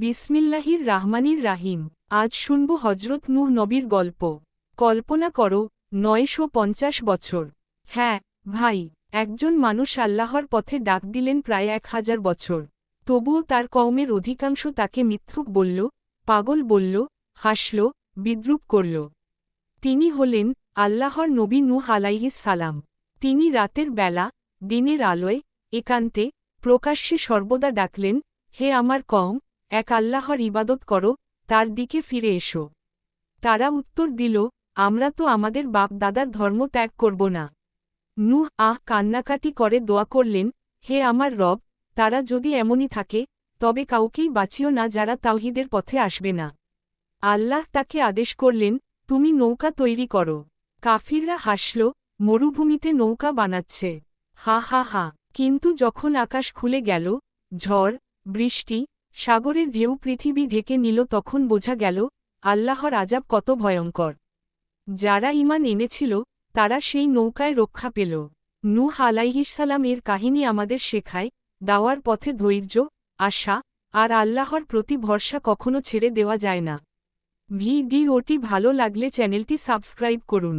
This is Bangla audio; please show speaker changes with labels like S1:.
S1: বিসমিল্লাহির রাহমানির রাহিম। আজ শুনব হজরত নূহ নবীর গল্প। কল্পনা করো, নয়শো পঞ্চাশ বছর। হ্যাঁ ভাই, একজন মানুষ আল্লাহর পথে ডাক দিলেন প্রায় এক হাজার বছর। তবুও তার কওমের অধিকাংশ তাকে মিথ্যুক বলল, পাগল বলল, হাসল, বিদ্রুপ করল। তিনি হলেন আল্লাহর নবী নূহ সালাম। তিনি রাতের বেলা, দিনের আলোয়, একান্তে, প্রকাশ্যে সর্বদা ডাকলেন, হে আমার কম এক আল্লাহর ইবাদত করো, তার দিকে ফিরে এসো। তারা উত্তর দিল, আমরা তো আমাদের বাপ দাদার ধর্ম ত্যাগ করব না। নূহ আহ কান্নাকাটি করে দোয়া করলেন, হে আমার রব, তারা যদি এমনই থাকে, তবে কাউকেই বাঁচিও না যারা তাওহিদের পথে আসবে না। আল্লাহ তাকে আদেশ করলেন, তুমি নৌকা তৈরি করো। কাফিররা হাসল, মরুভূমিতে নৌকা বানাচ্ছে। হা হা হা। কিন্তু যখন আকাশ খুলে গেল, ঝড়, বৃষ্টি সাগরের ঢেউ পৃথিবী ঢেকে নিল তখন বোঝা গেল, আল্লাহর আজাব কত ভয়ঙ্কর। যারা ইমান এনেছিল, তারা সেই নৌকায় রক্ষা পেল। নূহ আলাইহিসালাম এর কাহিনী আমাদের শেখায়, দাওয়ার পথে ধৈর্য, আশা, আর আল্লাহর প্রতি ভরসা কখনো ছেড়ে দেওয়া যায় না। ভিডিওটি ভালো লাগলে চ্যানেলটি সাবস্ক্রাইব করুন।